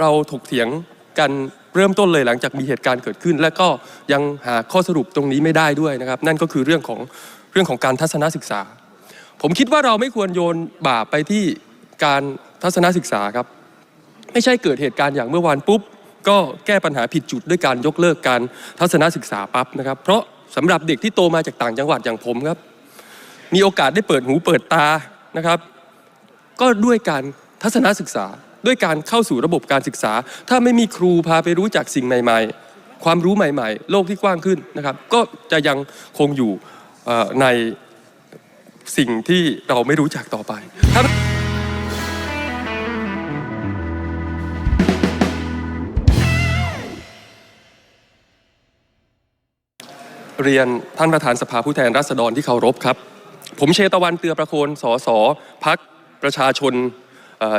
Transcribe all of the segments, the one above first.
เราถกเถียงกันเริ่มต้นเลยหลังจากมีเหตุการณ์เกิดขึ้น และก็ยังหาข้อสรุปตรงนี้ไม่ได้ด้วยนะครับ นั่นก็คือเรื่องของเรื่องของการทัศนศึกษา ผมคิดว่าเราไม่ควรโยนบาปไปที่การทัศนศึกษาครับ ไม่ใช่เกิดเหตุการณ์อย่างเมื่อวานปุ๊บ ก็แก้ปัญหาผิดจุดด้วยการยกเลิกการทัศนศึกษาปั๊บนะครับ เพราะสำหรับเด็กที่โตมาจากต่างจังหวัดอย่างผมครับ มีโอกาสได้เปิดหูเปิดตานะครับ ก็ด้วยการทัศนศึกษา ด้วยการเข้าสู่ระบบการศึกษา ถ้าไม่มีครูพาไปรู้จักสิ่งใหม่ ๆ ความรู้ใหม่ ๆ โลกที่กว้างขึ้นนะครับก็จะยังคงอยู่ในสิ่งที่เราไม่รู้จักต่อไปเรียนท่านประธานสภาผู้แทนราษฎรที่เคารพครับ ผมเชตวันเตือประโคน สสพักประชาชน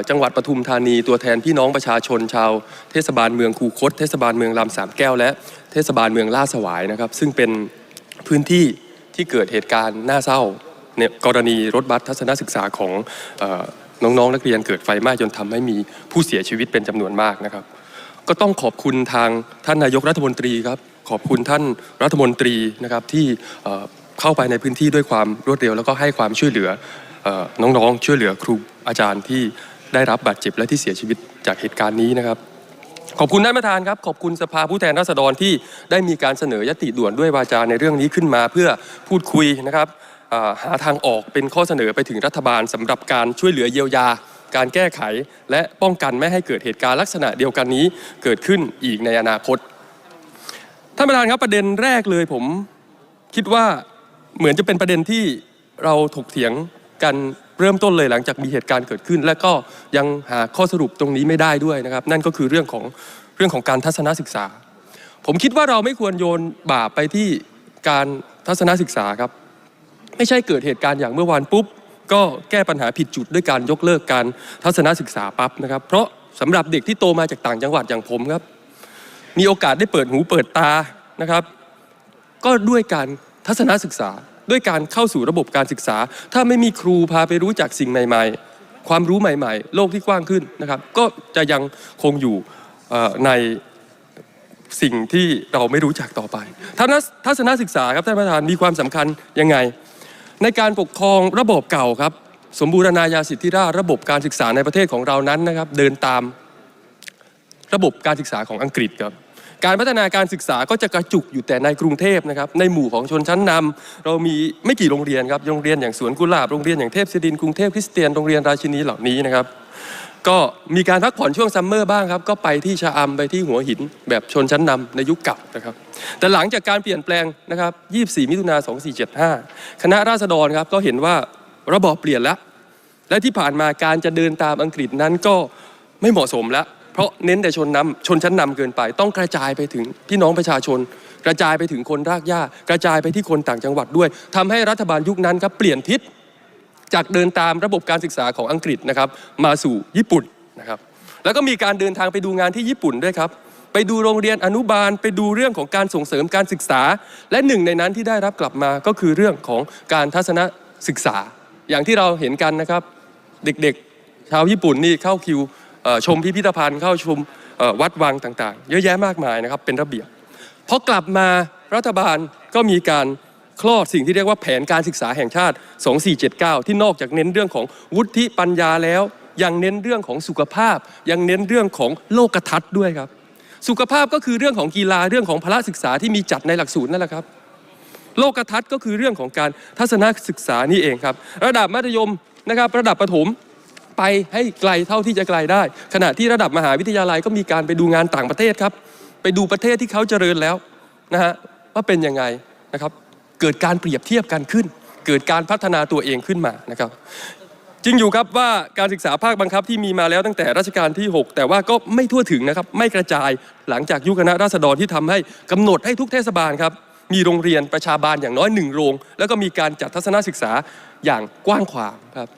จังหวัดปทุมธานีตัวแทนพี่น้องประชาชนชาว เทศบาลเมืองคูคต เทศบาลเมืองลำสามแก้ว และเทศบาลเมืองล่าดสวายนะครับ ซึ่งเป็นพื้นที่ที่เกิดเหตุการณ์น่าเศร้าเนี่ยกรณีรถบัสทัศนศึกษาของเอ่อน้องๆนักเรียนเกิดไฟไหม้จนทำให้มีผู้เสียชีวิตเป็นจำนวนมากนะครับ ก็ต้องขอบคุณทางท่านนายกรัฐมนตรีครับขอบคุณท่านรัฐมนตรีนะครับที่เข้าไปในพื้นที่ด้วยความรวดเร็ว แล้วก็ให้ความช่วยเหลือเอ่อน้องๆ ช่วยเหลือครูอาจารย์ที่ ได้รับบาดเจ็บและที่เสียชีวิตจากเหตุการณ์นี้นะครับ ขอบคุณท่านประธานครับ ขอบคุณสภาผู้แทนราษฎรที่ได้มีการเสนอยติด่วนด้วยวาจาในเรื่องนี้ขึ้นมาเพื่อพูดคุยนะครับหาทางออกเป็นข้อเสนอไปถึงรัฐบาลสำหรับการช่วยเหลือเยียวยา การแก้ไข และป้องกันไม่ให้เกิดเหตุการณ์ลักษณะเดียวกันนี้เกิดขึ้นอีกในอนาคตท่านประธานครับประเด็นแรกเลยผมคิดว่าเหมือนจะเป็นประเด็นที่เราถกเถียงกัน เริ่มต้นเลยหลังจากมีเหตุการณ์เกิดขึ้น และก็ยังหาข้อสรุปตรงนี้ไม่ได้ด้วยนะครับ นั่นก็คือเรื่องของเรื่องของการทัศนศึกษา ผมคิดว่าเราไม่ควรโยนบาปไปที่การทัศนศึกษาครับ ไม่ใช่เกิดเหตุการณ์อย่างเมื่อวานปุ๊บก็แก้ปัญหาผิดจุดด้วยการยกเลิกการทัศนศึกษาปั๊บนะครับ เพราะสำหรับเด็กที่โตมาจากต่างจังหวัดอย่างผมครับ มีโอกาสได้เปิดหูเปิดตานะครับ ก็ด้วยการทัศนศึกษา ด้วยการเข้าสู่ระบบการศึกษา ถ้าไม่มีครูพาไปรู้จักสิ่งใหม่ ๆ ความรู้ใหม่ ๆ โลกที่กว้างขึ้นนะครับ ก็จะยังคงอยู่ในสิ่งที่เราไม่รู้จักต่อไปทัศนศึกษาครับท่านประธานมีความสำคัญยังไง ในการปกครองระบบเก่าครับ สมบูรณาญาสิทธิราชระบบการศึกษาในประเทศของเรานั้นนะครับ เดินตามระบบการศึกษาของอังกฤษครับ การพัฒนาการศึกษาก็จะกระจุกอยู่แต่ในกรุงเทพนะครับในหมู่ของชนชั้นนำเรามีไม่กี่โรงเรียนครับโรงเรียนอย่างสวนกุหลาบโรงเรียนอย่างเทพศิรินทร์กรุงเทพคริสเตียนโรงเรียนราชินีเหล่านี้นะครับก็มีการพักผ่อนช่วงซัมเมอร์บ้างครับ ก็ไปที่ชะอำไปที่หัวหินแบบชนชั้นนำในยุคเก่านะครับ แต่หลังจากการเปลี่ยนแปลงนะครับ 24 มิถุนา2475 คณะราษฎรครับก็เห็นว่าระบอบเปลี่ยนแล้ว และที่ผ่านมาการจะเดินตามอังกฤษนั้นก็ไม่เหมาะสมแล้ว เพราะเน้นแต่ชนนำชนชั้นนำเกินไป ต้องกระจายไปถึงพี่น้องประชาชน กระจายไปถึงคนรากหญ้า กระจายไปที่คนต่างจังหวัดด้วยทำให้รัฐบาลยุคนั้นครับเปลี่ยนทิศจากเดินตามระบบการศึกษาของอังกฤษนะครับมาสู่ญี่ปุ่นนะครับแล้วก็มีการเดินทางไปดูงานที่ญี่ปุ่นด้วยครับไปดูโรงเรียนอนุบาลไปดูเรื่องของการส่งเสริมการศึกษา และหนึ่งในนั้นที่ได้รับกลับมาก็คือเรื่องของการทัศนศึกษา อย่างที่เราเห็นกันนะครับ เด็กๆ ชาวญี่ปุ่นนี่เข้าคิว ชมพิพิธภัณฑ์เข้าชมวัดวังต่างๆ เยอะแยะมากมายนะครับเป็นระเบียบพอกลับมารัฐบาลก็มีการคลอดสิ่งที่เรียกว่าแผนการศึกษาแห่งชาติ 2479 ที่นอกจากเน้นเรื่องของวุฒิปัญญาแล้ว ยังเน้นเรื่องของสุขภาพ ยังเน้นเรื่องของโลกทัศน์ด้วยครับ สุขภาพก็คือเรื่องของกีฬาเรื่องของพละศึกษาที่มีจัดในหลักสูตรนั่นแหละครับ โลกทัศน์ก็คือเรื่องของการทัศนศึกษานี่เองครับ ระดับมัธยมนะครับ ระดับประถม ไปให้ไกลเท่าที่จะไกลได้ ขณะที่ระดับมหาวิทยาลัยก็มีการไปดูงานต่างประเทศครับ ไปดูประเทศที่เขาเจริญแล้วนะฮะว่าเป็นยังไงนะครับ เกิดการเปรียบเทียบกันขึ้น เกิดการพัฒนาตัวเองขึ้นมานะครับจริงอยู่ครับว่าการศึกษาภาคบังคับที่มีมาแล้วตั้งแต่รัชกาลที่ 6 แต่ว่าก็ไม่ทั่วถึงนะครับไม่กระจายหลังจากยุคคณะราษฎรที่ทำให้กำหนดให้ทุกเทศบาลครับมีโรงเรียนประชาบาลอย่างน้อยหนึ่งโรง แล้วก็มีการจัดทัศนศึกษาอย่างกว้างขวางครับ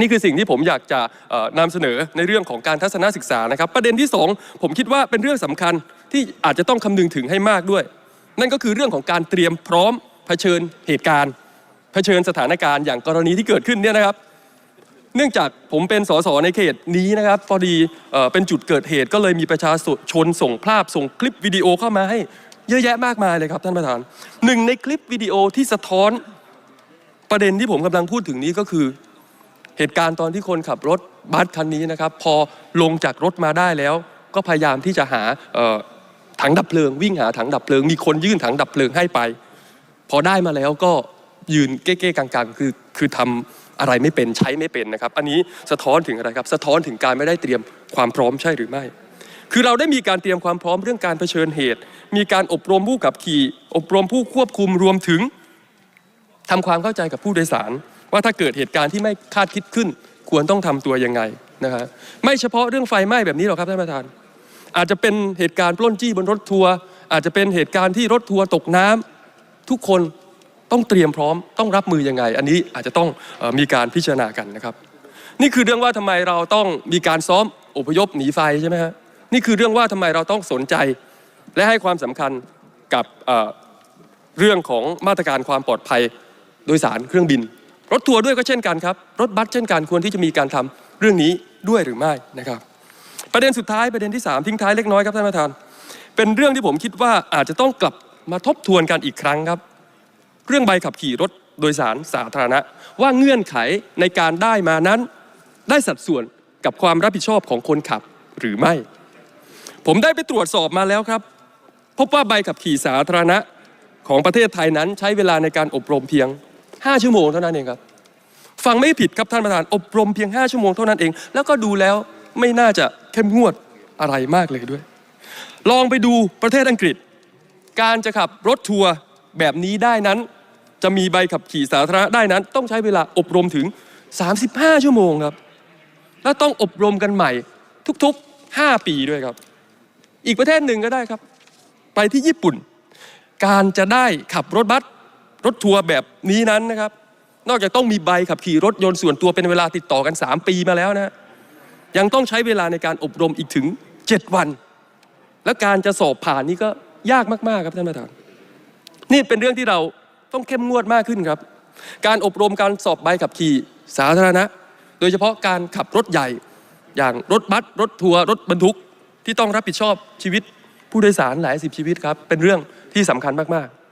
นี่คือสิ่งที่ผมอยากจะเอ่อนำเสนอในเรื่องของการทัศนศึกษานะครับ ประเด็นที่สองผมคิดว่าเป็นเรื่องสำคัญที่อาจจะต้องคำนึงถึงให้มากด้วย นั่นก็คือเรื่องของการเตรียมพร้อมเผชิญเหตุการณ์ เผชิญสถานการณ์อย่างกรณีที่เกิดขึ้นเนี่ยนะครับ เนื่องจากผมเป็นสสในเขตนี้นะครับพอดีเอ่อเป็นจุดเกิดเหตุก็เลยมีประชาชนส่งภาพส่งคลิปวิดีโอเข้ามาให้เยอะแยะมากมายเลยครับท่านประธานหนึ่งในคลิปวิดีโอที่สะท้อนประเด็นที่ผมกำลังพูดถึงนี้ก็คือ เหตุการณ์ตอนที่คนขับรถบัสคันนี้นะครับ พอลงจากรถมาได้แล้ว ก็พยายามที่จะหาถังดับเพลิง วิ่งหาถังดับเพลิง มีคนยื่นถังดับเพลิงให้ไป พอได้มาแล้วก็ยืนเก้ๆกังๆ คือคือทำอะไรไม่เป็นใช้ไม่เป็นนะครับ อันนี้สะท้อนถึงอะไรครับ สะท้อนถึงการไม่ได้เตรียมความพร้อมใช่หรือไม่ คือเราได้มีการเตรียมความพร้อมเรื่องการเผชิญเหตุ มีการอบรมผู้ขับขี่ อบรมผู้ควบคุมรวมถึงทำความเข้าใจกับผู้โดยสาร ว่าถ้าเกิดเหตุการณ์ที่ไม่คาดคิดขึ้น ควรต้องทำตัวยังไงนะครับไม่เฉพาะเรื่องไฟไหม้แบบนี้หรอกครับท่านประธาน อาจจะเป็นเหตุการณ์ปล้นจี้บนรถทัวร์อาจจะเป็นเหตุการณ์ที่รถทัวร์ตกน้ำทุกคนต้องเตรียมพร้อมต้องรับมือยังไง อันนี้อาจจะต้องออมีการพิจารณากันนะครับ นี่คือเรื่องว่าทำไมเราต้องมีการซ้อมอพยพหนีไฟใช่ไหมฮะนี่คือเรื่องว่าทำไมเราต้องสนใจ และให้ความสำคัญกับเรื่องของมาตรการความปลอดภัยโดยสารเครื่องบิน รถทัวร์ด้วยก็เช่นกันครับ รถบัสเช่นกันควรที่จะมีการทำเรื่องนี้ด้วยหรือไม่นะครับ ประเด็นสุดท้ายประเด็นที่ 3 ทิ้งท้ายเล็กน้อยครับท่านประธาน เป็นเรื่องที่ผมคิดว่าอาจจะต้องกลับมาทบทวนกันอีกครั้งครับ เรื่องใบขับขี่รถโดยสารสาธารณะ ว่าเงื่อนไขในการได้มานั้น ได้สัดส่วนกับความรับผิดชอบของคนขับหรือไม่ ผมได้ไปตรวจสอบมาแล้วครับ พบว่าใบขับขี่สาธารณะของประเทศไทยนั้นใช้เวลาในการอบรมเพียง 5 ชั่วโมงเท่านั้นเองครับ ฟังไม่ผิดครับท่านประธาน อบรมเพียง 5 ชั่วโมงเท่านั้นเอง แล้วก็ดูแล้วไม่น่าจะเข้มงวดอะไรมากเลยด้วย ลองไปดูประเทศอังกฤษ การจะขับรถทัวร์แบบนี้ได้นั้น จะมีใบขับขี่สาธารณะได้นั้น ต้องใช้เวลาอบรมถึง 35 ชั่วโมงครับ แล้วต้องอบรมกันใหม่ทุกๆ 5 ปีด้วยครับ อีกประเทศหนึ่งก็ได้ครับ ไปที่ญี่ปุ่น การจะได้ขับรถบัส รถทัวร์แบบนี้นั้นนะครับ นอกจากต้องมีใบขับขี่รถยนต์ส่วนตัวเป็นเวลาติดต่อกัน 3 ปีมาแล้วนะยังต้องใช้เวลาในการอบรมอีกถึง 7 วัน และการจะสอบผ่านนี่ก็ยากมากๆครับท่านประธานนี่เป็นเรื่องที่เราต้องเข้มงวดมากขึ้นครับ การอบรมการสอบใบขับขี่สาธารณะ โดยเฉพาะการขับรถใหญ่ อย่างรถบัสรถทัวร์รถบรรทุกที่ต้องรับผิดชอบชีวิตผู้โดยสารหลายสิบชีวิตครับ เป็นเรื่องที่สำคัญมากๆ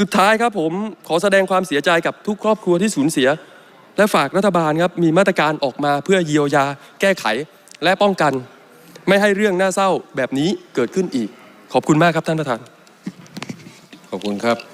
สุดท้ายครับผมขอแสดงความเสียใจกับทุกครอบครัวที่สูญเสีย และฝากรัฐบาลครับมีมาตรการออกมาเพื่อเยียวยา แก้ไขและป้องกัน ไม่ให้เรื่องน่าเศร้าแบบนี้เกิดขึ้นอีก ขอบคุณมากครับท่านประธาน ขอบคุณครับ